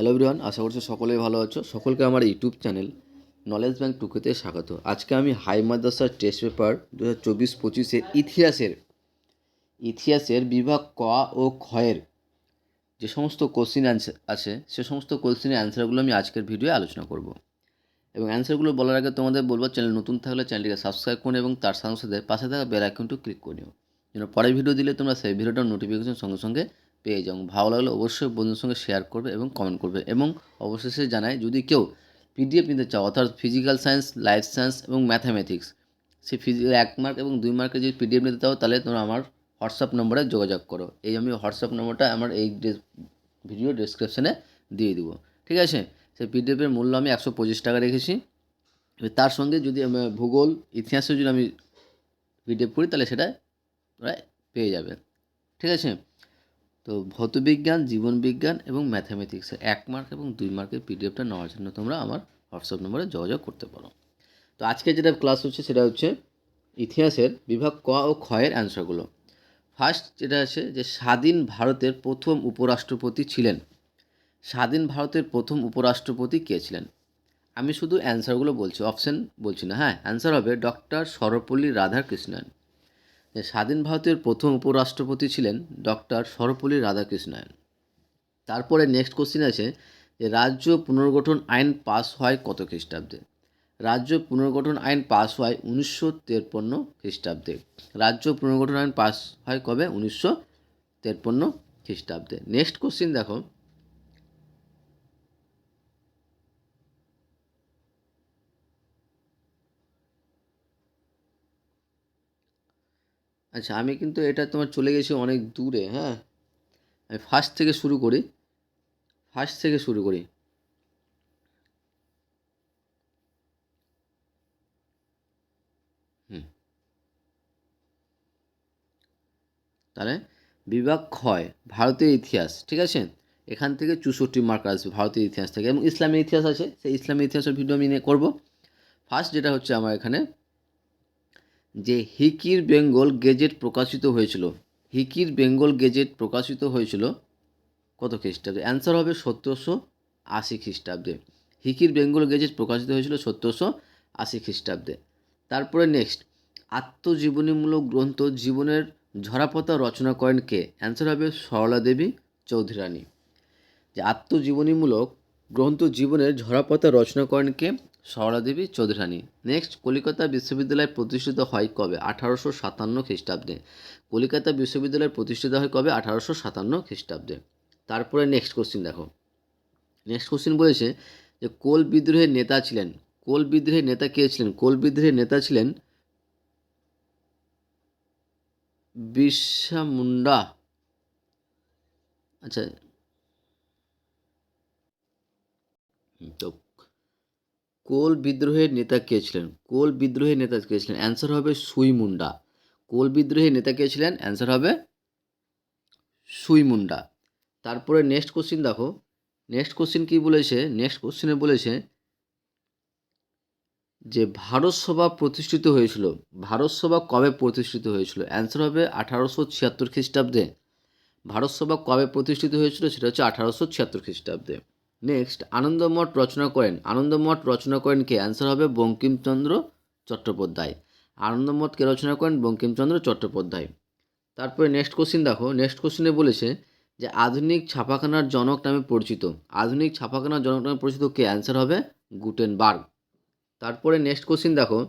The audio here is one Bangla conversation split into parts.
হ্যালো এভরিওয়ান আশা করছি সকলেই ভালো আছো। সকলকে আমার ইউটিউব চ্যানেল নলেজ ব্যাংক টুকুতে স্বাগত। আজকে আমি হাই মাদ্রাসার টেস্ট পেপার দু হাজার চব্বিশ পঁচিশের ইতিহাসের ইতিহাসের বিভাগ ক ও খয়ের যে সমস্ত কোশ্চিন অ্যান্সার আছে, সে সমস্ত কোশ্চিনের অ্যান্সারগুলো আমি আজকের ভিডিওয়ে আলোচনা করব। এবং অ্যান্সারগুলো বলার আগে তোমাদের বলব চ্যানেল নতুন থাকলে চ্যানেলটিকে সাবস্ক্রাইব করুন এবং তার সাথে সাথে পাশে থাকা বেল আইকনটি ক্লিক করে নিও। যেন পরের ভিডিও দিলে তোমরা সেই ভিডিওটার নোটিফিকেশন সঙ্গে সঙ্গে পেয়ে যাও। ভালো লাগলে অবশ্যই বন্ধুদের সঙ্গে শেয়ার করবে এবং কমেন্ট করবে। এবং অবশেষে জানাই, যদি কেউ পিডিএফ নিতে চাও, অর্থাৎ ফিজিক্যাল সায়েন্স লাইফ সায়েন্স এবং ম্যাথামেটিক্স সে ফিজি এক মার্ক এবং দুই মার্কের যদি পিডিএফ নিতে চাও, তাহলে তোমরা আমার হোয়াটসঅ্যাপ নম্বরে যোগাযোগ করো। এই আমি হোয়াটসঅ্যাপ নম্বরটা আমার এই ভিডিও ডিসক্রিপশানে দিয়ে দিব। ঠিক আছে? সেই পিডিএফের মূল্য আমি একশো পঁচিশ টাকা রেখেছি। তার সঙ্গে যদি আমি ভূগোল ইতিহাসে যদি আমি পিডিএফ করি, তাহলে সেটা পেয়ে যাবে। ঠিক আছে? তো ভৌতবিজ্ঞান, জীবনবিজ্ঞান এবং ম্যাথামেটিক্সের এক মার্ক এবং দুই মার্কের পিডিএফটা নেওয়ার জন্য তোমরা আমার হোয়াটসঅ্যাপ নম্বরে যোগাযোগ করতে পারো। তো আজকে যেটা ক্লাস হচ্ছে সেটা হচ্ছে ইতিহাসের বিভাগ ক ও ক্ষয়ের অ্যান্সারগুলো ফার্স্ট যেটা আছে যে স্বাধীন ভারতের প্রথম উপরাষ্ট্রপতি ছিলেন। স্বাধীন ভারতের প্রথম উপরাষ্ট্রপতি কে ছিলেন? আমি শুধু অ্যান্সারগুলো বলছি অপশান বলছি না হ্যাঁ অ্যান্সার হবে ডক্টর সর্বপল্লী রাধাকৃষ্ণন। যে স্বাধীন ভারতের প্রথম উপরাষ্ট্রপতি ছিলেন ডক্টর সর্বপল্লী রাধাকৃষ্ণায়ন। তারপরে নেক্সট কোশ্চিন আছে যে রাজ্য পুনর্গঠন আইন পাস হয় কত খ্রিস্টাব্দে? রাজ্য পুনর্গঠন আইন পাস হয় উনিশশো তেপ্পন্ন খ্রিস্টাব্দে। রাজ্য পুনর্গঠন আইন পাস হয় কবে? উনিশশো তেপ্পন্ন খ্রিস্টাব্দে। নেক্সট কোশ্চিন দেখো। আচ্ছা আমি কিন্তু এটা তোমার চলে গেছি অনেক দূরে হ্যাঁ? আমি ফার্স্ট থেকে শুরু করি। ফার্স্ট থেকে শুরু করি। হুম। তাহলে বিভাগ ক্ষয়, ভারতীয় ইতিহাস, ঠিক আছে? এখান থেকে চৌষট্টি মার্ক আসবে ভারতীয় ইতিহাস থেকে এবং ইসলামী ইতিহাস আছে। সেই ইসলামী ইতিহাসের ভিডিও আমি নিয়ে করব। ফার্স্ট যেটা হচ্ছে আমার এখানে যে হিকির বেঙ্গল গেজেট প্রকাশিত হয়েছিল। হিকির বেঙ্গল গেজেট প্রকাশিত হয়েছিল কত খ্রিস্টাব্দে? অ্যান্সার হবে সতেরোশো আশি খ্রিস্টাব্দে। হিকির বেঙ্গল গেজেট প্রকাশিত হয়েছিল সতেরোশো আশি খ্রিস্টাব্দে। তারপরে নেক্সট আত্মজীবনীমূলক গ্রন্থ জীবনের ঝরাপথা রচনা করেন কে? অ্যান্সার হবে সরলা দেবী চৌধুরী রানী যে আত্মজীবনীমূলক গ্রন্থ জীবনের ঝরাপথা রচনা করেন কে? সরলা দেবী চৌধুরানী। নেক্সট কলিকাতা বিশ্ববিদ্যালয় প্রতিষ্ঠিত হয় কবে? আঠারোশো সাতান্ন খ্রিস্টাব্দে। কলিকাতা বিশ্ববিদ্যালয় প্রতিষ্ঠিত হয় কবে? আঠারোশো সাতান্ন খ্রিস্টাব্দে। তারপরে নেক্সট কোশ্চিন দেখো। নেক্সট কোশ্চিন বলেছে যে, কোল বিদ্রোহের নেতা ছিলেন। কোল বিদ্রোহের নেতা কে ছিলেন? কোল বিদ্রোহের নেতা ছিলেন বিরসা মুন্ডা। আচ্ছা। তো কোল বিদ্রোহের নেতা কে ছিলেন? কোল বিদ্রোহের নেতা কে ছিলেন? অ্যান্সার হবে সুই মুন্ডা। কোল বিদ্রোহের নেতা কে ছিলেন? অ্যান্সার হবে সুই মুন্ডা। তারপরে নেক্সট কোশ্চিন দেখো। নেক্সট কোশ্চিন কী বলেছে? নেক্সট কোশ্চিনে বলেছে যে ভারত সভা প্রতিষ্ঠিত হয়েছিল। ভারত সভা কবে প্রতিষ্ঠিত হয়েছিল? অ্যান্সার হবে আঠারোশো ছিয়াত্তর খ্রিস্টাব্দে। ভারত সভা কবে প্রতিষ্ঠিত হয়েছিল? সেটা হচ্ছে আঠারোশো ছিয়াত্তর খ্রিস্টাব্দে। নেক্সট আনন্দমঠ রচনা করেন। আনন্দমঠ রচনা করেন কে? অ্যান্সার হবে বঙ্কিমচন্দ্র চট্টোপাধ্যায়। আনন্দমঠ কে রচনা করেন? বঙ্কিমচন্দ্র চট্টোপাধ্যায়। তারপরে নেক্সট কোশ্চিন দেখো। নেক্সট কোশ্চিনে বলেছে যে, আধুনিক ছাপাখানার জনক নামে পরিচিত। আধুনিক ছাপাখানার জনক নামে পরিচিত কে? অ্যান্সার হবে গুটেনবার্গ। তারপরে নেক্সট কোশ্চিন দেখো।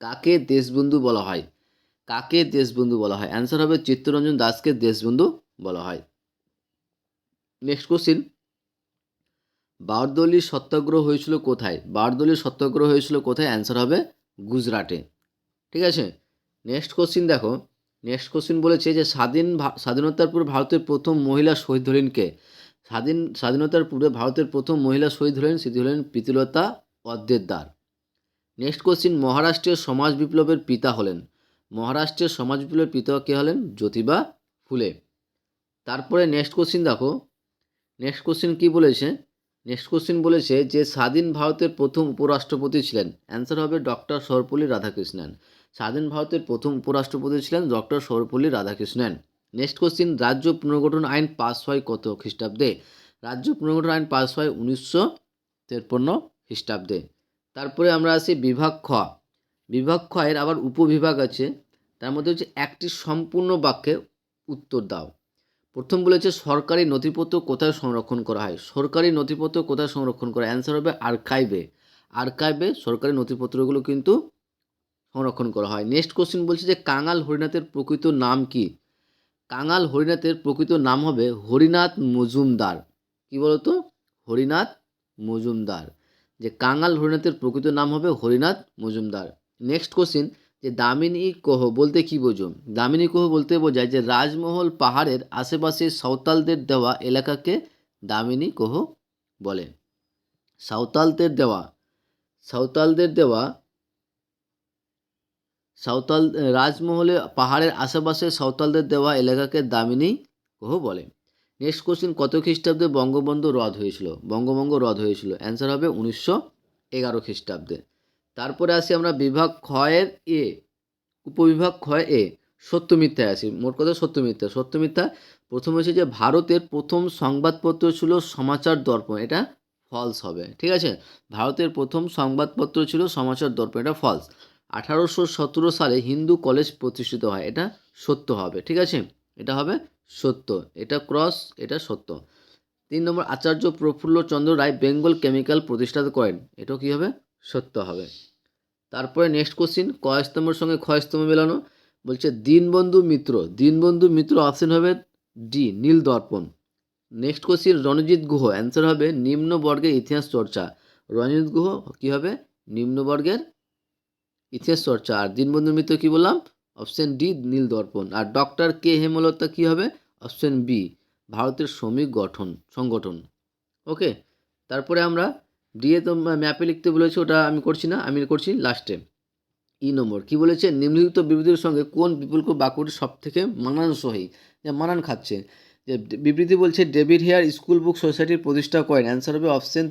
কাকে দেশবন্ধু বলা হয়? কাকে দেশবন্ধু বলা হয়? অ্যান্সার হবে চিত্তরঞ্জন দাসকে দেশবন্ধু বলা হয়। নেক্সট কোশ্চিন বারদলির সত্যাগ্রহ হয়েছিল কোথায়? বারদলির সত্যাগ্রহ হয়েছিল কোথায়? অ্যান্সার হবে গুজরাটে। ঠিক আছে? নেক্সট কোশ্চিন দেখো। নেক্সট কোশ্চিন বলেছে যে স্বাধীন স্বাধীনতার পূর্বে ভারতের প্রথম মহিলা শহীদ হলেন কে? স্বাধীন, স্বাধীনতার পূর্বে ভারতের প্রথম মহিলা শহীদ হলেন সেটি হলেন প্রীতিলতা অদ্দেদার নেক্সট কোশ্চিন মহারাষ্ট্রের সমাজ বিপ্লবের পিতা হলেন। মহারাষ্ট্রের সমাজ বিপ্লবের পিতা কে হলেন? জ্যোতিবা ফুলে। তারপরে নেক্সট কোশ্চিন দেখো। নেক্সট কোশ্চিন কী বলেছে? নেক্সট কোশ্চিন বলেছে যে, স্বাধীন ভারতের প্রথম উপরাষ্ট্রপতি ছিলেন। অ্যান্সার হবে ডক্টর সর্বপল্লী রাধাকৃষ্ণন। স্বাধীন ভারতের প্রথম উপরাষ্ট্রপতি ছিলেন doctor Sarvepalli Radhakrishnan. Next question রাজ্য পুনর্গঠন আইন পাস হয় কত খ্রিস্টাব্দে? রাজ্য পুনর্গঠন আইন পাস হয় উনিশশো তেপ্পন্ন খ্রিস্টাব্দে। তারপরে আমরা আসি বিভাগ খ। বিভাগ খ এর আবার উপবিভাগ আছে। তার মধ্যে হচ্ছে একটি সম্পূর্ণ বাক্যে উত্তর দাও। প্রথম বলেছে, সরকারি নথিপত্র কোথায় সংরক্ষণ করা হয়? সরকারি নথিপত্র কোথায় সংরক্ষণ করা? হয় অ্যান্সার হবে, আর্কাইভে। আর্কাইভে সরকারি নথিপত্রগুলো কিন্তু সংরক্ষণ করা হয়। নেক্সট কোশ্চেন বলছে যে, কাঙাল হরিনাথের প্রকৃত নাম কি? কাঙাল হরিনাথের প্রকৃত নাম হবে হরিনাথ মজুমদার। কি বলতো? হরিনাথ মজুমদার। যে, কাঙাল হরিনাথের প্রকৃত নাম হবে হরিনাথ মজুমদার। নেক্সট কোশ্চিন যে দামিনী কোহ বলতে কি বোঝো? দামিনী কোহ বলতে বোঝায় যে রাজমহল পাহাড়ের আশেপাশে সাঁওতালদের দেওয়া এলাকাকে দামিনী কোহ বলে। সাঁওতালদের দেওয়া সাঁওতালদের দেওয়া, সাঁওতাল, রাজমহলে পাহাড়ের আশেপাশে সাঁওতালদের দেওয়া এলাকাকে দামিনী কোহ বলে। নেক্সট কোশ্চিন, কত খ্রিস্টাব্দে বঙ্গবন্ধু রদ হয়েছিল? বঙ্গভঙ্গ রদ হয়েছিল। অ্যান্সার হবে উনিশশো এগারো খ্রিস্টাব্দে। তারপরে আসি আমরা বিভাগ ক্ষয়ের এ, উপবিভাগ ক্ষয় এ, সত্য মিথ্যায় আসি। মোট কথা সত্য মিথ্যা। সত্য মিথ্যা প্রথম হচ্ছে যে ভারতের প্রথম সংবাদপত্র ছিল সমাচার দর্পণ। এটা ফলস হবে, ঠিক আছে? ভারতের প্রথম সংবাদপত্র ছিল সমাচার দর্পণ। এটা ফলস আঠারোশো সতেরো সালে হিন্দু কলেজ প্রতিষ্ঠিত হয়। এটা সত্য হবে, ঠিক আছে? এটা হবে সত্য। এটা ক্রস এটা সত্য। তিন number Acharya Prafullachandra Ray Bengal chemical প্রতিষ্ঠা করেন। এটাও কী হবে? সত্য হবে। তারপরে নেক্সট কোশ্চিন ক স্তম্ভের সঙ্গে খ স্তম্ভ মেলানো। বলছে দীনবন্ধু মিত্র। দীনবন্ধু মিত্র অপশন হবে D Nil Darpan. Next question Ranajit Guha. Answer হবে, নিম্ন বর্গের ইতিহাস চর্চা। রণজিৎ গুহ, কী হবে? নিম্ন বর্গের ইতিহাস চর্চা। আর দীনবন্ধু মিত্র কী বললাম? অপশন ডি নীল দর্পণ। আর ডক্টর কে হেমলতা কী হবে? অপশন বি ভারতের শ্রমিক গঠন, সংগঠন। ওকে তারপরে আমরা ডিএ তো ম্যাপে লিখতে বলেছে ওটা আমি করছি না, আমি করছি লাস্টে ই নম্বর, কি বলেছে? নিম্নলিখিত বিবৃতির সঙ্গে কোন বাক্যটি সব থেকে মানানসই? যে মানান খাচ্ছে। যে বিবৃতি বলছে, ডেভিড হেয়ার স্কুল বুক সোসাইটির প্রতিষ্ঠা করেন। অ্যান্সার হবে অপশন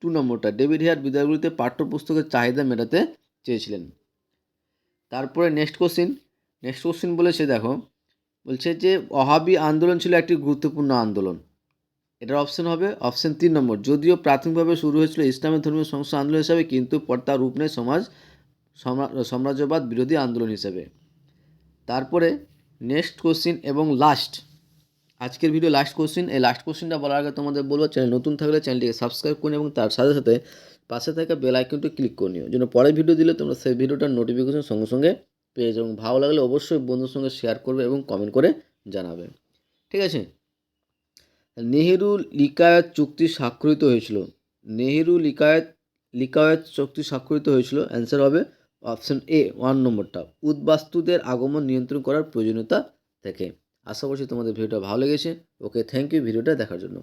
টু নম্বরটা। ডেভিড হেয়ার বিদ্যালয়গুলিতে পাঠ্যপুস্তকের চাহিদা মেটাতে চেয়েছিলেন। তারপরে নেক্সট কোশ্চিন নেক্সট কোশ্চিন বলেছে, দেখো, বলছে যে, অহাবি আন্দোলন ছিল একটি গুরুত্বপূর্ণ আন্দোলন। এটার অপশন হবে অপশন তিন নম্বর। যদিও প্রাথমিকভাবে শুরু হয়েছিল ইসলামের ধর্মীয় সংস্থা আন্দোলন হিসাবে, কিন্তু পর তার রূপ নেয় সমাজ সাম্রাজ্যবাদ বিরোধী আন্দোলন হিসেবে। তারপরে নেক্সট কোশ্চিন এবং লাস্ট আজকের ভিডিও লাস্ট কোশ্চিন এই লাস্ট কোশ্চিনটা বলার আগে তোমাদের বলব চ্যানেল নতুন থাকলে চ্যানেলটিকে সাবস্ক্রাইব করুন এবং তার সাথে সাথে পাশে থাকা বেল আইকনটি ক্লিক করে নিও, যেন পরের ভিডিও দিলে তোমরা সেই ভিডিওটার নোটিফিকেশন সঙ্গে সঙ্গে পেয়ে যাও এবং ভালো লাগলে অবশ্যই বন্ধুর সঙ্গে শেয়ার করবে এবং কমেন্ট করে জানাবে। ঠিক আছে? নেহেরু লিকায়ত চুক্তি স্বাক্ষরিত হয়েছিল। নেহেরু লিকায়ত লিকায়ত চুক্তি স্বাক্ষরিত হয়েছিল। অ্যান্সার হবে অপশন এ ওয়ান নম্বরটা উদ্বাস্তুদের আগমন নিয়ন্ত্রণ করার প্রয়োজনীয়তা থেকে। আশা করছি তোমাদের ভিডিওটা ভালো লেগেছে। ওকে থ্যাংক ইউ ভিডিওটা দেখার জন্য।